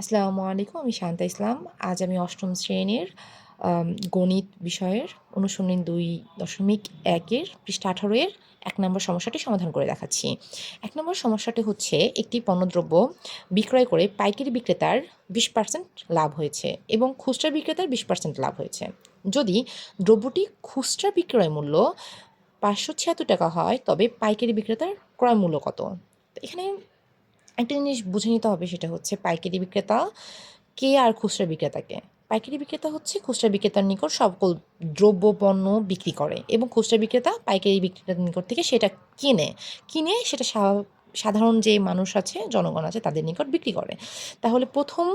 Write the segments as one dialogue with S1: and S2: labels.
S1: আসসালামু আলাইকুম আমি শান্তা ইসলাম। আজ আমি অষ্টম শ্রেণির গণিত বিষয়ের অনুশীলনী দুই দশমিক একের পৃষ্ঠা আঠারো এর এক নম্বর সমস্যাটি সমাধান করে দেখাচ্ছি। এক নম্বর সমস্যাটি হচ্ছে একটি পণ্যদ্রব্য বিক্রয় করে পাইকারি বিক্রেতার বিশ পার্সেন্ট লাভ হয়েছে এবং খুচরা বিক্রেতার বিশ পার্সেন্ট লাভ হয়েছে। যদি দ্রব্যটি খুচরা বিক্রয় মূল্য পাঁচশো ছিয়াত্তর টাকা হয়, তবে পাইকারি বিক্রেতার ক্রয় মূল্য কত? এখানে একটা জিনিস বুঝে নিতে হবে সেটা হচ্ছে পাইকারি বিক্রেতা কে আর খুচরা বিক্রেতাকে। পাইকারি বিক্রেতা হচ্ছে খুচরা বিক্রেতার নিকট সকল দ্রব্য, পণ্য বিক্রি করে এবং খুচরা বিক্রেতা পাইকারি বিক্রেতার নিকট থেকে সেটা কিনে কিনে সেটা সাধারণ যে মানুষ আছে, জনগণ আছে তাদের নিকট বিক্রি করে। তাহলে প্রথম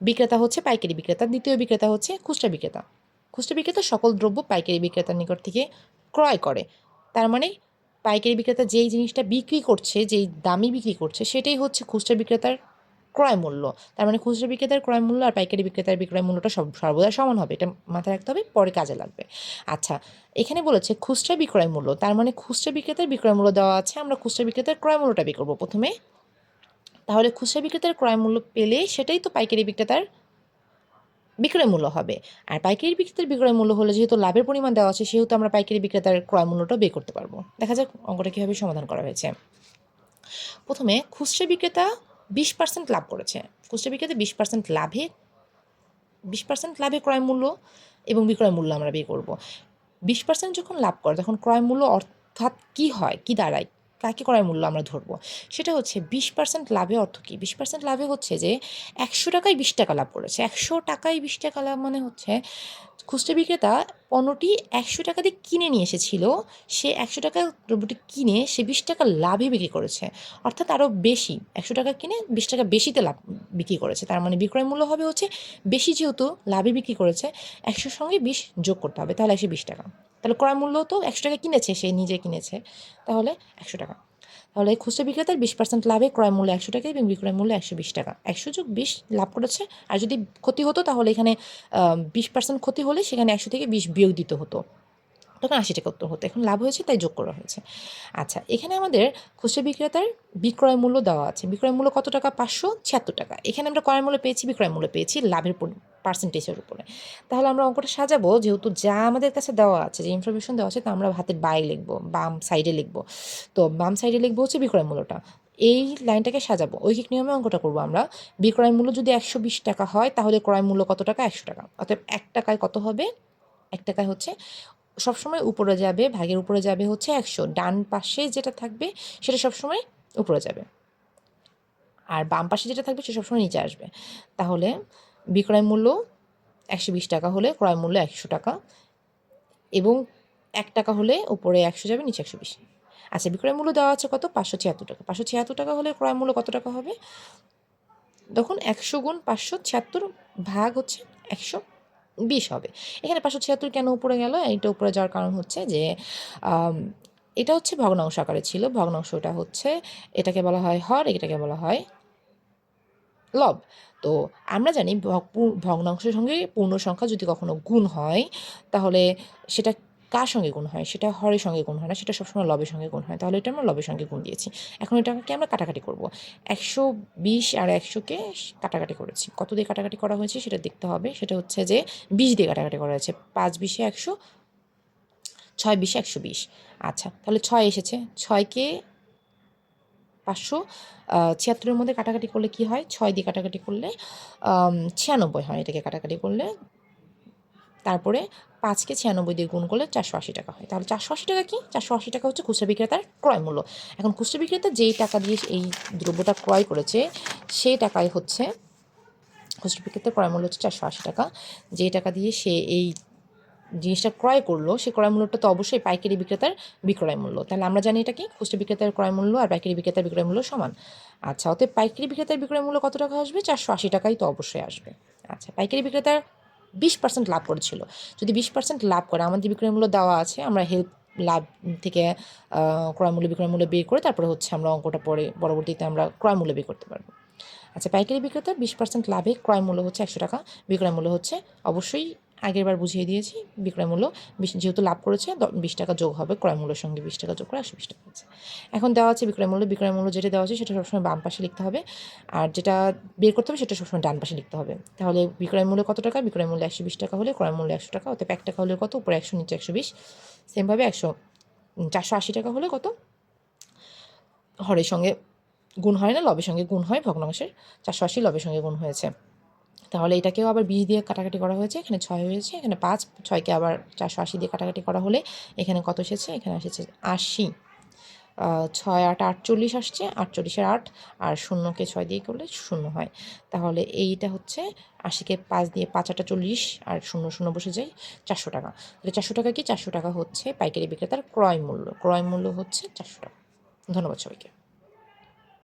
S1: বিক্রেতা হচ্ছে পাইকারি বিক্রেতা, দ্বিতীয় বিক্রেতা হচ্ছে খুচরা বিক্রেতা। খুচরা বিক্রেতা সকল দ্রব্য পাইকারি বিক্রেতার নিকট থেকে ক্রয় করে। তার মানে পাইকারি বিক্রেতা যেই জিনিসটা বিক্রি করছে, যেই দামি বিক্রি করছে, সেটাই হচ্ছে খুচরা বিক্রেতার ক্রয় মূল্য। তার মানে খুচরা বিক্রেতার ক্রয় মূল্য আর পাইকারি বিক্রেতার বিক্রয় মূল্যটা সব, সর্বদা সমান হবে। এটা মাথায় রাখতে হবে, পরে কাজে লাগবে। আচ্ছা এখানে বলেছে খুচরা বিক্রয় মূল্য, তার মানে খুচরা বিক্রেতার বিক্রয় মূল্য দেওয়া আছে, আমরা খুচরা বিক্রেতার ক্রয় মূল্যটা বের করব প্রথমে। তাহলে খুচরা বিক্রেতার ক্রয় মূল্য পেলে সেটাই তো পাইকারি বিক্রেতার বিক্রয় মূল্য হবে। আর পাইকারি বিক্রেতার বিক্রয় মূল্য হলে যেহেতু লাভের পরিমাণ দেওয়া আছে, সেহেতু আমরা পাইকারি বিক্রেতার ক্রয় মূল্যটা বের করতে পারব। দেখা যাক অঙ্কটা কীভাবে সমাধান করা হয়েছে। প্রথমে খুচরা বিক্রেতা বিশ পার্সেন্ট লাভ করেছে। খুচরা বিক্রেতা বিশ পার্সেন্ট লাভে, বিশ পার্সেন্ট লাভে ক্রয় মূল্য এবং বিক্রয় মূল্য আমরা বের করব। বিশ পার্সেন্ট যখন লাভ করে, তখন ক্রয় মূল্য অর্থাৎ কি হয়, কি দাঁড়ায় কাকে ক্রয় মূল্য আমরা ধরবো? সেটা হচ্ছে বিশ পার্সেন্ট লাভে অর্থ কী? বিশ পার্সেন্ট লাভে হচ্ছে যে একশো টাকায় বিশ টাকা লাভ করেছে। একশো টাকায় বিশ টাকা লাভ মানে হচ্ছে খুচরা বিক্রেতা পণ্যটি একশো টাকা দিয়ে কিনে নিয়ে এসেছিল, সে একশো টাকা দ্রব্যটি কিনে সে বিশ টাকা লাভে বিক্রি করেছে। অর্থাৎ আরও বেশি, একশো টাকা কিনে বিশ টাকা বেশিতে লাভ বিক্রি করেছে। তার মানে বিক্রয় মূল্য হবে হচ্ছে বেশি যেহেতু লাভে বিক্রি করেছে, একশোর সঙ্গে বিশ যোগ করতে হবে, তাহলে একশো বিশ টাকা। তাহলে ক্রয় মূল্য তো একশো টাকা কিনেছে, সে নিজে কিনেছে। তাহলে একশো টাকা। তাহলে খুচরা বিক্রেতার বিশ পার্সেন্ট লাভে ক্রয় মূল্য একশো টাকা এবং বিক্রয় মূল্য একশো বিশ টাকা। একশো যোগ বিশ লাভ করেছে। আর যদি ক্ষতি হতো, তাহলে এখানে বিশ পার্সেন্ট ক্ষতি হলে সেখানে একশো থেকে বিশ বিয়োগ দিতে হতো। তখন আশি টাকা উত্তর হতো। এখন লাভ হয়েছে, তাই যোগ করা হয়েছে। আচ্ছা এখানে আমাদের খুচরা বিক্রেতার বিক্রয় মূল্য দেওয়া আছে। বিক্রয় মূল্য কত টাকা? পাঁচশো ছিয়াত্তর টাকা। এখানে আমরা ক্রয় মূল্য পেয়েছি, বিক্রয় মূল্য পেয়েছি, লাভের পার্সেন্টেজের উপরে। তাহলে আমরা অঙ্কটা সাজাবো, যেহেতু যা আমাদের কাছে দেওয়া আছে, যে ইনফরমেশন দেওয়া আছে, তা আমরা হাতের বাই লিখব, বাম সাইডে লিখব। তো বাম সাইডে লিখব হচ্ছে বিক্রয় মূল্যটা। এই লাইনটাকে সাজাবো। ঐকিক নিয়মে অঙ্কটা করব আমরা। বিক্রয় মূল্য যদি একশো বিশ টাকা হয়, তাহলে ক্রয় মূল্য কত টাকা? একশো টাকা। অর্থাৎ এক টাকায় কত হবে? এক টাকায় হচ্ছে, সবসময় উপরে যাবে, ভাগের উপরে যাবে হচ্ছে একশো। ডান পাশে যেটা থাকবে, সেটা সবসময় উপরে যাবে। আর বাম পাশে যেটা থাকবে, সে সবসময় নিচে আসবে। তাহলে বিক্রয় মূল্য একশো বিশ টাকা হলে ক্রয় মূল্য একশো টাকা এবং এক টাকা হলে উপরে একশো যাবে, নিচে একশো বিশ। আচ্ছা বিক্রয় মূল্য দেওয়া আছে কত? পাঁচশো ছিয়াত্তর টাকা। পাঁচশো ছিয়াত্তর টাকা হলে ক্রয় মূল্য কত টাকা হবে? তখন একশো গুণ পাঁচশো ছিয়াত্তর ভাগ হচ্ছে একশো বিশ হবে। এখানে পাঁচশো ছিয়াত্তর কেন উপরে গেল? এইটা উপরে যাওয়ার কারণ হচ্ছে যে এটা হচ্ছে ভগ্নাংশ আকারে ছিল। ভগ্নাংশটা হচ্ছে, এটাকে বলা হয় হর, এটাকে বলা হয় লব। তো আমরা জানি ভগ- ভগ্নাংশের সঙ্গে পূর্ণ সংখ্যা যদি কখনো গুণ হয়, তাহলে সেটা কার সঙ্গে গুণ হয়? সেটা হরের সঙ্গে গুণ হয় না, সেটা সবসময় লবের সঙ্গে গুণ হয়। তাহলে এটা আমরা লবের সঙ্গে গুণ দিয়েছি। এখন এটাকে আমরা কাটাকাটি করব। একশো বিশ আর একশোকে কাটাকাটি করেছি। কত দিয়ে কাটাকাটি করা হয়েছে সেটা দেখতে হবে। সেটা হচ্ছে যে বিশ দিয়ে কাটাকাটি করা হয়েছে। পাঁচ বিশে একশো, ছয় বিশে একশো বিশ। আচ্ছা তাহলে ছয় এসেছে। ছয়কে পাঁচশো ছিয়াত্তরের মধ্যে কাটাকাটি করলে কি হয়? ছয় দিয়ে কাটাকাটি করলে ছিয়ানব্বই হয় এটাকে কাটাকাটি করলে। তারপরে পাঁচকে ছিয়ানব্বই দিয়ে গুণ করলে চারশো আশি টাকা হয়। তাহলে চারশো আশি টাকা কি? চারশো আশি টাকা হচ্ছে খুচরা বিক্রেতার ক্রয় মূল্য। এখন খুচরা বিক্রেতা যেই টাকা দিয়ে এই দ্রব্যটা ক্রয় করেছে, সেই টাকায় হচ্ছে, খুচরা বিক্রেতার ক্রয় মূল্য হচ্ছে চারশো আশি টাকা। যে টাকা দিয়ে সে এই জিনিসটা ক্রয় করল সেই ক্রয় মূল্যটা তো অবশ্যই পাইকারি বিক্রেতার বিক্রয় মূল্য। তাহলে আমরা জানি এটা কি? খুচরা বিক্রেতার ক্রয় মূল্য আর পাইকারি বিক্রেতার বিক্রয় মূল্য সমান। আচ্ছা অতএব পাইকারি বিক্রেতার বিক্রয় মূল্য কত টাকা আসবে? চারশো আশি টাকাই তো অবশ্যই আসবে। আচ্ছা পাইকারি বিক্রেতার বিশ পার্সেন্ট লাভ করেছিল। যদি বিশ পার্সেন্ট লাভ করে আমাদের বিক্রয় মূল্য দেওয়া আছে আমরা হেল্প লাভ থেকে আহ, ক্রয় মূল্য বিক্রয় মূল্য বের করে তারপরে হচ্ছে আমরা অঙ্কটা পরে পরবর্তীতে আমরা ক্রয় মূল্য বের করতে পারব। আচ্ছা পাইকারি বিক্রেতার বিশ পার্সেন্ট লাভে ক্রয় মূল্য হচ্ছে একশো টাকা বিক্রয় মূল্য হচ্ছে অবশ্যই আগের বার বুঝিয়ে দিয়েছি, বিক্রয় মূল্য যেহেতু লাভ করেছে বিশ টাকা যোগ হবে, ক্রয় মূল্যের সঙ্গে বিশ টাকা যোগ করে একশো বিশ টাকা হচ্ছে এখন দেওয়া আছে বিক্রয় মূল্য বিক্রয় মূল্য যেটা দেওয়া আছে সেটা সবসময় বাম পাশে লিখতে হবে, আর যেটা বের করতে হবে সেটা সবসময় ডান পাশে লিখতে হবে। তাহলে বিক্রয় মূল্য কত টাকা? বিক্রয় মূল্য একশো বিশ টাকা হলে ক্রয় মূল্য একশো টাকা, অতএব এক টাকা হলে কত? উপরে একশো, নিচে একশো বিশ, সেমভাবে একশো চারশো আশি টাকা হলে কত? হরের সঙ্গে গুণ হয় না, লবের সঙ্গে গুণ হয়, ভগ্নাংশের চারশো আশি লবের সঙ্গে গুণ হয়েছে। তাহলে এটাকেও আবার বিশ দিয়ে কাটাকাটি করা হয়েছে, এখানে ছয় হয়েছে, এখানে পাঁচ, ছয়কে আবার চারশো আশি দিয়ে কাটাকাটি করা হলে এখানে কত এসেছে? এখানে এসেছে আশি। ছয় আট, আটচল্লিশ আসছে, আটচল্লিশের আট, আর শূন্যকে ছয় দিয়ে করলে শূন্য হয়। তাহলে এইটা হচ্ছে আশিকে পাঁচ দিয়ে পাঁচ আটা চল্লিশ, আর শূন্য শূন্য বসে যায় চারশো টাকা। তাহলে চারশো টাকা কি? চারশো টাকা হচ্ছে পাইকারি বিক্রেতার ক্রয় মূল্য। ক্রয় মূল্য হচ্ছে চারশো টাকা। ধন্যবাদ সবাইকে।